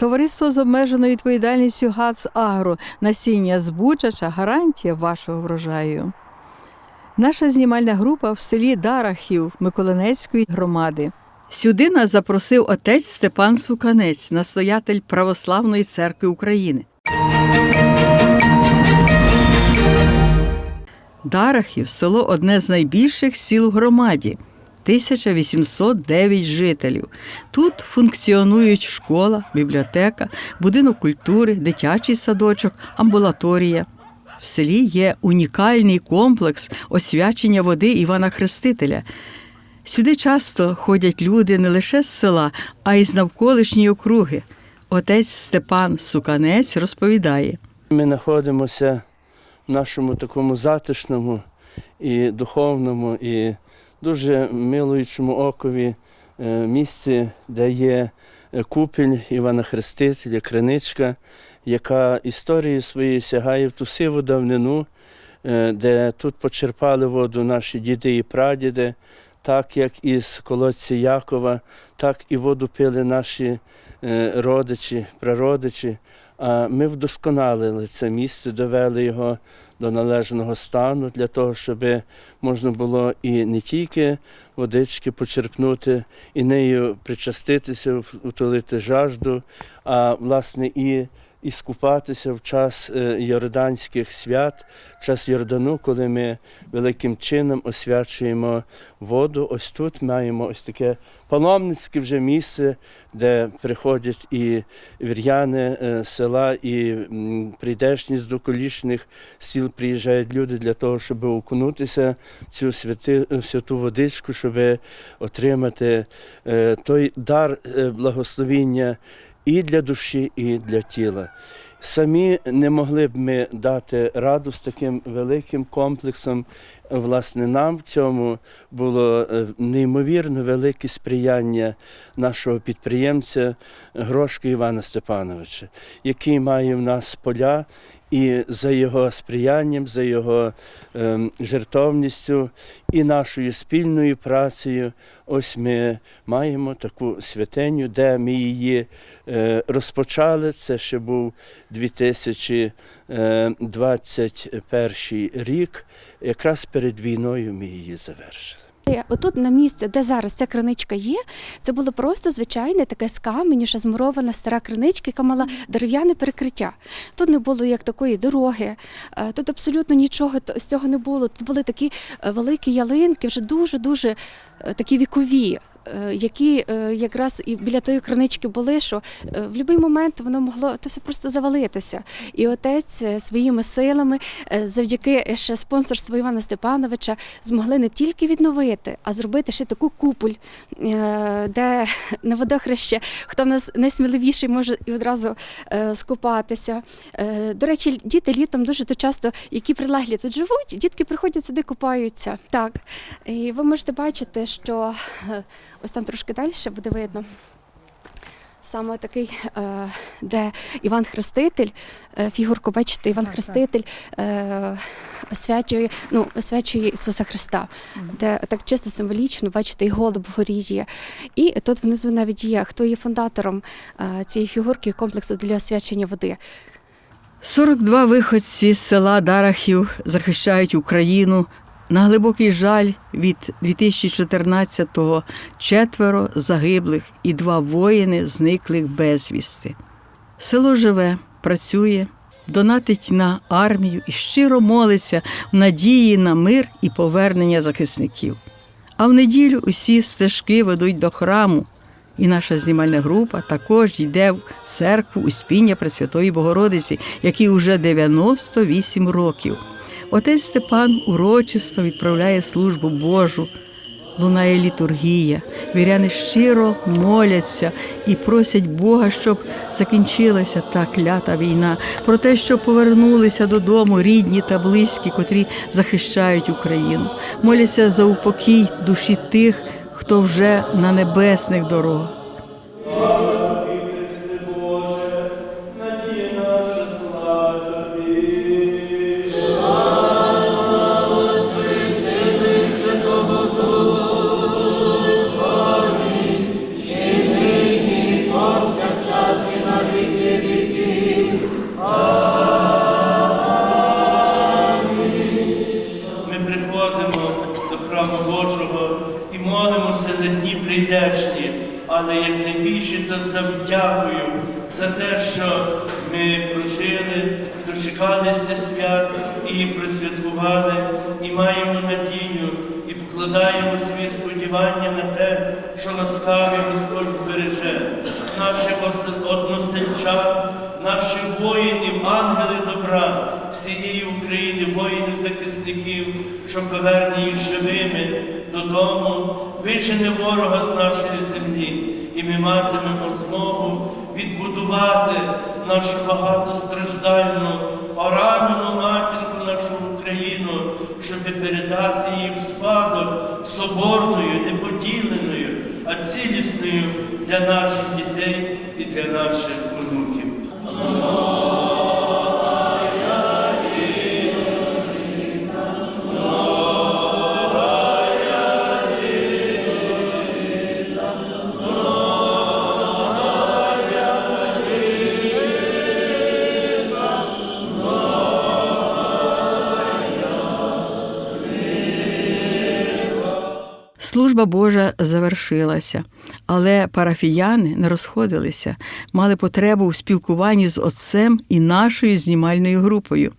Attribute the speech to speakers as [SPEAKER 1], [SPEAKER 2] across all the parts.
[SPEAKER 1] Товариство з обмеженою відповідальністю ГАЦ Агро. Насіння збучача гарантія вашого врожаю. Наша знімальна група в селі Дарахів Миколинецької громади. Сюди нас запросив отець Степан Суканець, настоятель Православної церкви України. Дарахів село одне з найбільших сіл в громаді. 1809 жителів. Тут функціонують школа, бібліотека, будинок культури, дитячий садочок, амбулаторія. В селі є унікальний комплекс освячення води Івана Хрестителя. Сюди часто ходять люди не лише з села, а й з навколишньої округи. Отець Степан Суканець розповідає.
[SPEAKER 2] Ми знаходимося в нашому такому затишному і духовному, і дуже милуючому окові е, місці, де є е, купіль Івана Хрестителя, криничка, яка історією своєю сягає в ту сиву давнину, е, де тут почерпали воду наші діди і прадіди, так як із колодця Якова, так і воду пили наші родичі, прародичі. А ми вдосконалили це місце, довели його до належного стану для того, щоб можна було і не тільки водички почерпнути, і нею причаститися, утолити жажду, а власне і, і скупатися в час е, йорданських свят, в час Йордану, коли ми великим чином освячуємо воду. Ось тут маємо ось таке паломницьке вже місце, де приходять і вір'яни е, села, і прийдешні з доколішніх сіл приїжджають люди для того, щоб окунутися в цю святи, в святу водичку, щоб отримати е, той дар е, благословіння і для душі, і для тіла. Самі не могли б ми дати раду з таким великим комплексом. Власне, нам в цьому було е, неймовірно велике сприяння нашого підприємця Грошка Івана Степановича, який має в нас поля, і за його сприянням, за його ем, жертовністю і нашою спільною працею, ось ми маємо таку святиню, де ми її е, розпочали. Це ще був 2021 рік. Якраз перед війною ми її завершили.
[SPEAKER 3] Е, Отут на місці, де зараз ця криничка є, це було просто звичайне таке з каменю, ще змурована стара криничка, яка мала дерев'яне перекриття. Тут не було як такої дороги, е, тут абсолютно нічого з цього не було. Тут були такі е, великі ялинки, вже дуже-дуже е, такі вікові. Е, Які е, якраз і біля тої кринички були, що е, в будь-який момент воно могло то все просто завалитися. І отець своїми силами, завдяки ще спонсорству Івана Степановича, змогли не тільки відновити, а зробити ще таку купуль, де на водохреще, хто нас найсміливіший може і одразу скупатися. До речі, діти літом дуже то часто, які прилеглі тут живуть, дітки приходять сюди, купаються. Так. І ви можете бачити, що ось там трошки далі буде видно. Саме такий, е, де Іван Хреститель, е, фігурку, бачите, Іван Хреститель е, освячує, ну, освячує Ісуса Христа, де так чисто символічно, бачите, і голуб вгорі є. І тут внизу навіть є, хто є фундатором цієї фігурки комплексу для освячення води.
[SPEAKER 1] 42 виходці з села Дарахів захищають Україну. На глибокий жаль від 2014-го четверо загиблих і два воїни зниклих безвісти. Село живе, працює, донатить на армію і щиро молиться в надії на мир і повернення захисників. А в неділю усі стежки ведуть до храму, і наша знімальна група також йде в церкву Успіння Пресвятої Богородиці, якій уже 98 років. Отець Степан урочисто відправляє службу Божу лунає літургія. Віряни щиро моляться і просять Бога, щоб закінчилася та клята війна, про те, щоб повернулися додому рідні та близькі, котрі захищають Україну. Моляться за упокій душі тих, хто вже на небесних дорогах.
[SPEAKER 2] Наших воїнів, ангели добра, всієї України, воїнів-захисників, що поверне їх живими додому, вичини ворога з нашої землі, і ми матимемо змогу відбудувати нашу багатостраждальну, поранену матінку нашу Україну, щоб передати її в спадок соборною, неподіленою, а цілісною для наших дітей і для наших the Lord.
[SPEAKER 1] Служба Божа завершилася, але парафіяни не розходилися, мали потребу в спілкуванні з отцем і нашою знімальною групою.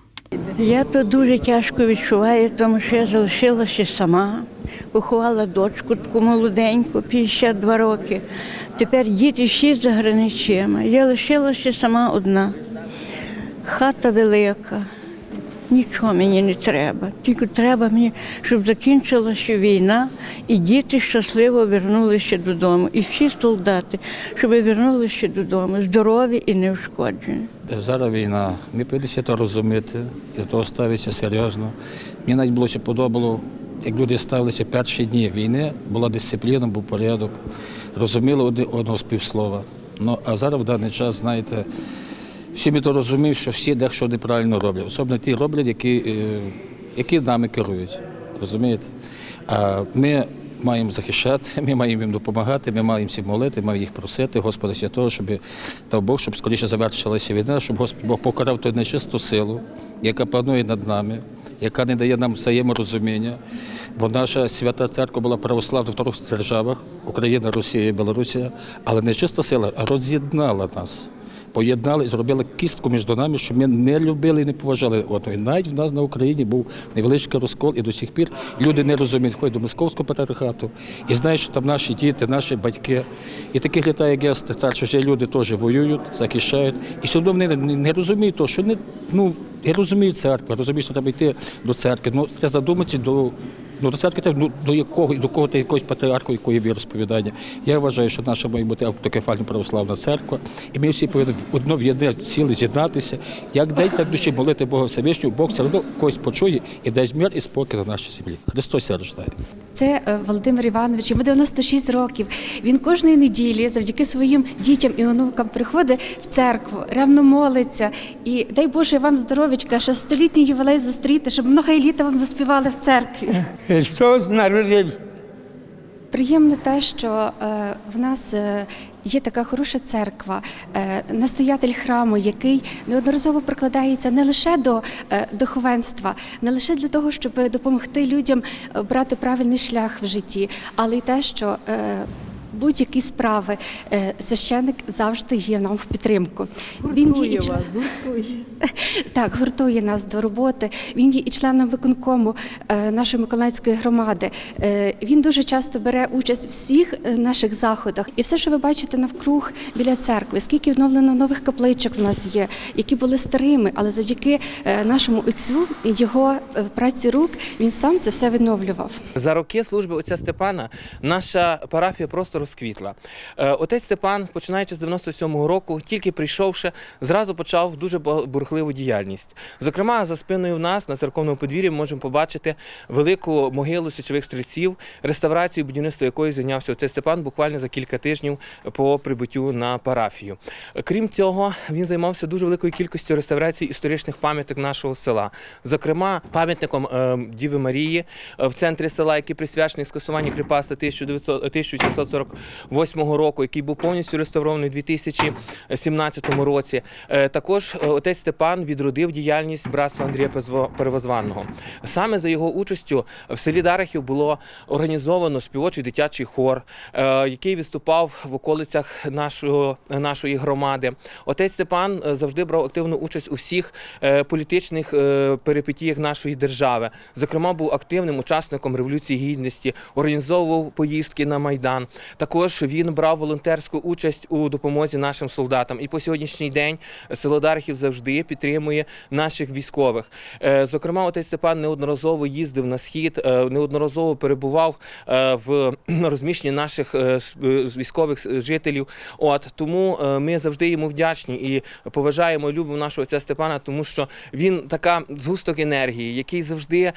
[SPEAKER 4] Я то дуже тяжко відчуваю, тому що я залишилася сама, поховала дочку таку молоденьку, 52 роки. Тепер діти шість за граничами. Я лишилася сама одна. Хата велика, нічого мені не треба. Тільки треба мені, щоб закінчилася війна і діти щасливо вернулися додому. І всі солдати, щоб вернулися додому, здорові і неушкоджені.
[SPEAKER 5] Зараз війна. Ми повинні це розуміти і того ставитися серйозно. Мені навіть було ще подобало, як люди ставилися перші дні війни, була дисципліна, був порядок, розуміли один одного співслова. Ну, а зараз в даний час, знаєте, всі ми то розуміють, що всі дещо неправильно роблять. Особливо ті роблять, які, е, які нами керують. Розумієте? А ми маємо захищати, ми маємо їм допомагати, ми маємо всім молити, маємо їх просити, Господа Святого, щоб дав Бог, щоб скоріше завершилася війна, щоб Господь Бог покарав ту нечисту силу, яка панує над нами, яка не дає нам взаєморозуміння. Бо наша свята церква була православна в трьох державах Україна, Росія і Білорусія, але нечиста сила роз'єднала нас. Поєднали зробили кістку між нами, щоб ми не любили і не поважали одного. І навіть в нас на Україні був невеличкий розкол, і до сих пір люди не розуміють, ходять до московського патріархату і знають, що там наші діти, наші батьки. І таких літає гест, старші люди теж воюють, захищають. І все одно вони не розуміють того, що не, ну, не розуміють церкву, розуміють, що треба йти до церкви. Ну, треба задуматися до. Ну, до церкви ну, до якого до кого ти якогось патріарху, якої віросповідання. Я вважаю, що наша має бути автокефальна православна церква, і ми всі повинні одно в єдине ціле з'єднатися. Як день, так душі молити Бога Всевишнього, Бог все одно когось почує і дасть мир і спокій на нашій землі. Христос рождає.
[SPEAKER 3] Це е, Володимир Іванович, йому 96 років. Він кожної неділі завдяки своїм дітям і онукам приходить в церкву, ревно молиться. І дай Боже вам здоров'ячка, ще столітній ювілей зустріти, щоб много літа вам заспівали в церкві.
[SPEAKER 6] Христос народився.
[SPEAKER 3] Приємно те, що е, в нас е, є така хороша церква, е, настоятель храму, який неодноразово прикладається не лише до е, духовенства, не лише для того, щоб допомогти людям е, брати правильний шлях в житті, але й те, що е, будь-які справи е, священик завжди є нам в підтримку. Він є і член- так, гуртує нас до роботи. Він є і членом виконкому е, нашої Миколаївської громади. Е, Він дуже часто бере участь в всіх наших заходах. І все, що ви бачите навкруг біля церкви, скільки відновлено нових капличок в нас є, які були старими, але завдяки нашому отцю і його праці рук він сам це все відновлював.
[SPEAKER 7] За роки служби отця Степана наша парафія просто розквітла. Е, Отець Степан, починаючи з 97-го року, тільки прийшовши, зразу почав дуже бурхливу діяльність. Зокрема, за спиною в нас на церковному подвір'ї можемо побачити велику могилу січових стрільців, реставрацію будівництва якої зайнявся отець Степан буквально за кілька тижнів по прибуттю на парафію. Крім цього, він займався дуже великою кількістю реставрації історичних пам'яток нашого села. Зокрема, пам'ятником е, Діви Марії е, в центрі села, який присвячений скасуванню кріпацтва 1900 1748 року, який був повністю реставрований у 2017 році. Е, Також е, отець Степан відродив діяльність братства Андрія Перевозванного. Саме за його участю в селі Дарахів було організовано співочий дитячий хор, е, який виступав в околицях нашого, нашої громади. Отець Степан завжди брав активну участь у всіх політичних перипетіях нашої держави. Зокрема, був активним учасником Революції Гідності, організовував поїздки на Майдан. Також він брав волонтерську участь у допомозі нашим солдатам. І по сьогоднішній день село Дархів завжди підтримує наших військових. Е, Зокрема, отець Степан неодноразово їздив на схід, е, неодноразово перебував е, в розміщенні наших військових жителів. От тому ми завжди йому вдячні і поважаємо, любимо нашого отця Степана, тому що він така згусток енергії, який завжди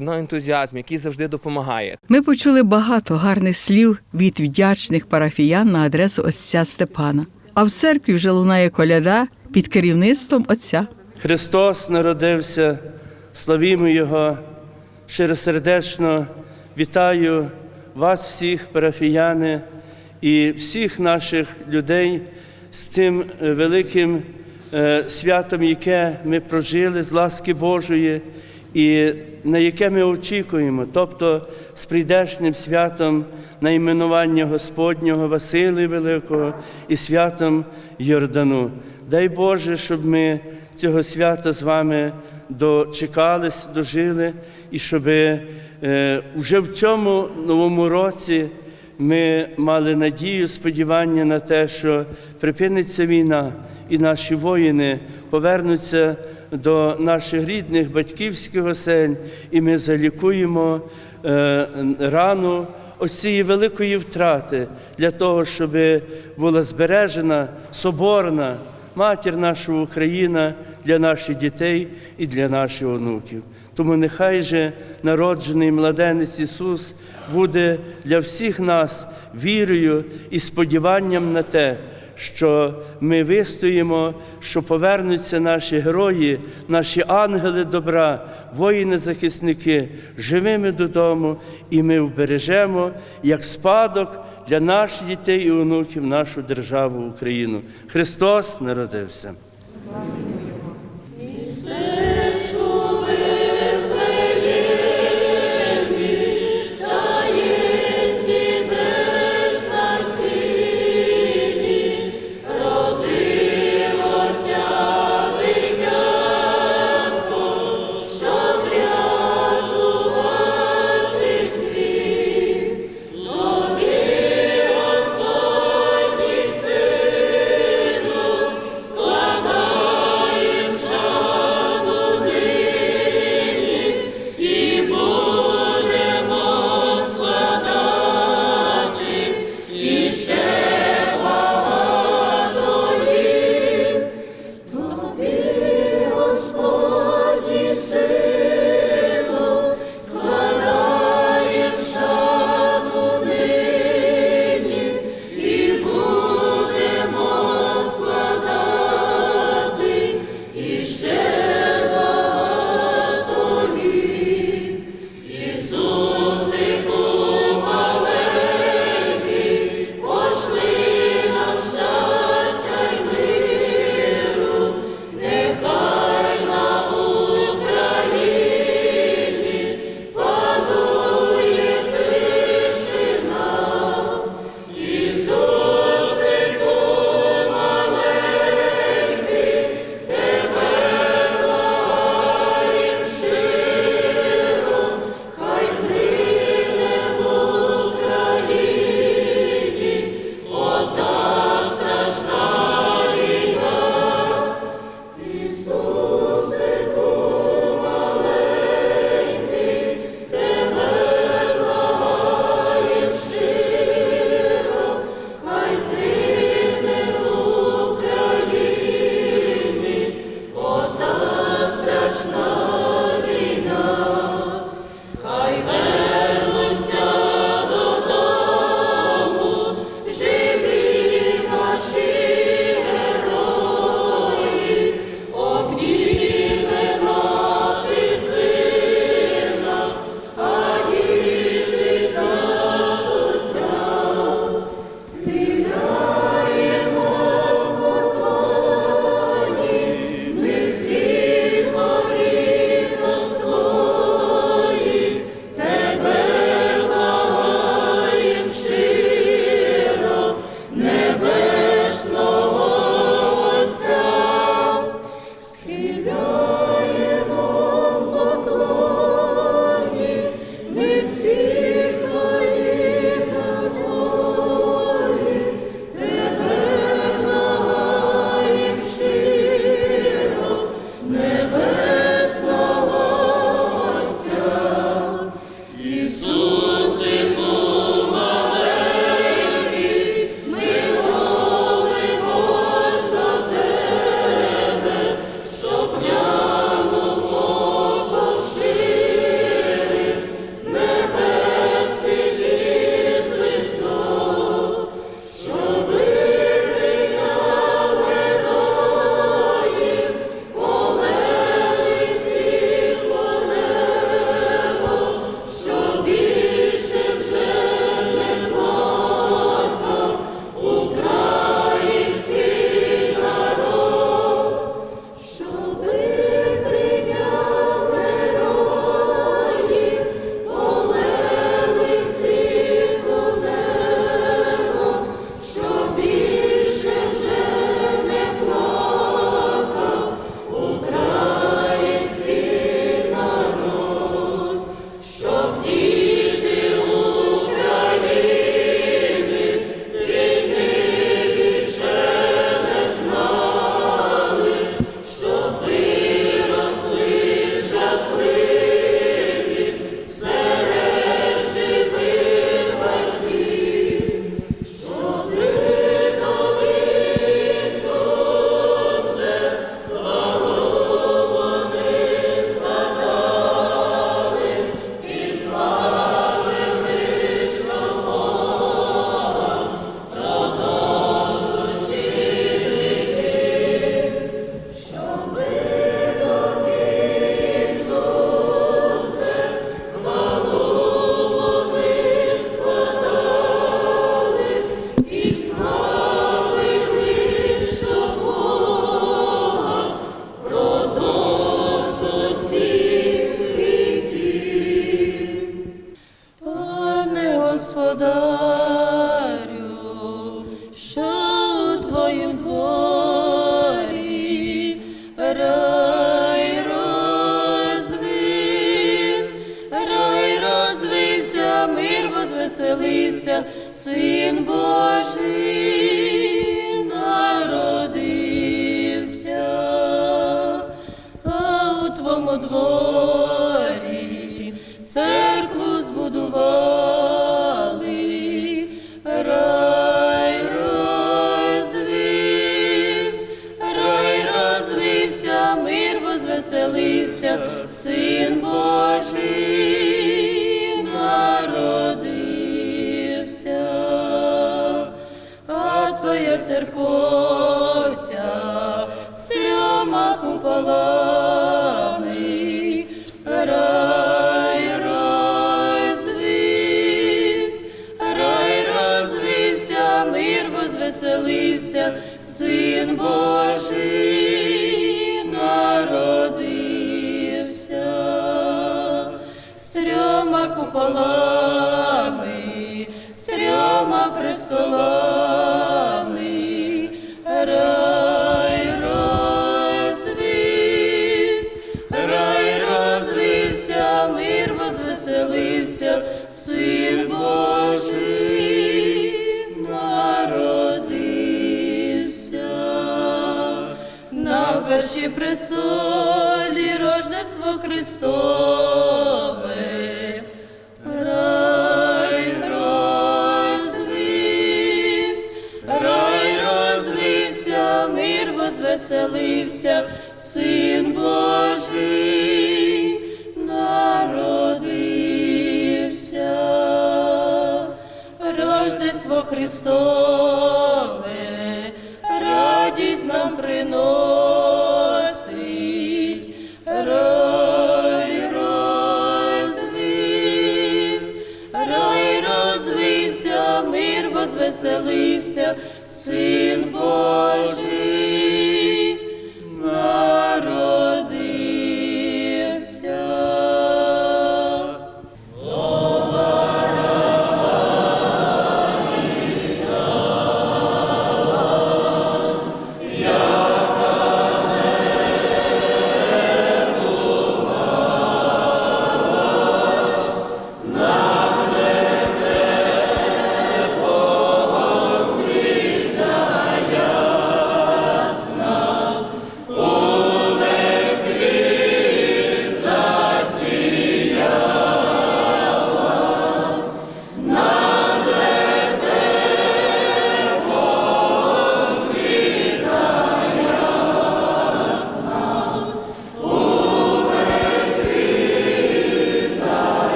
[SPEAKER 7] на ентузіазмі, який завжди допомагає.
[SPEAKER 1] Ми почули багато гарних слів від вдячних парафіян на адресу отця Степана. А в церкві вже лунає коляда під керівництвом отця.
[SPEAKER 2] Христос народився, славімо Його. Щиросердечно вітаю вас, всіх, парафіяни і всіх наших людей з цим е, великим е, святом, яке ми прожили з ласки Божої, і на яке ми очікуємо, тобто з прийдешнім святом найменування Господнього Василія Великого і святом Йордану. Дай Боже, щоб ми цього свята з вами дочекались, дожили, і щоб е, вже в цьому новому році ми мали надію, сподівання на те, що припиниться війна, і наші воїни повернуться до наших рідних батьківських осель, і ми залікуємо е, рану ось цієї великої втрати для того, щоб була збережена соборна матір наша Україна для наших дітей і для наших онуків. Тому нехай же народжений младенець Ісус буде для всіх нас вірою і сподіванням на те, що ми вистоїмо, що повернуться наші герої, наші ангели добра, воїни-захисники живими додому, і ми вбережемо як спадок для наших дітей і онуків нашу державу Україну. Христос народився.
[SPEAKER 8] Возвеселився, Син Божий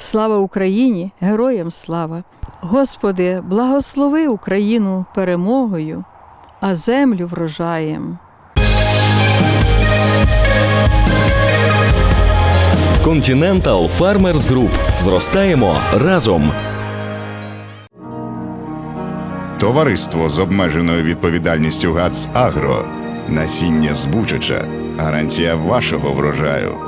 [SPEAKER 1] Слава Україні! Героям слава! Господи, благослови Україну перемогою, а землю врожаєм.
[SPEAKER 9] Continental Farmers Group. Зростаємо разом.
[SPEAKER 10] Товариство з обмеженою відповідальністю ГАЦ Агро. Насіння збучача. Гарантія вашого врожаю.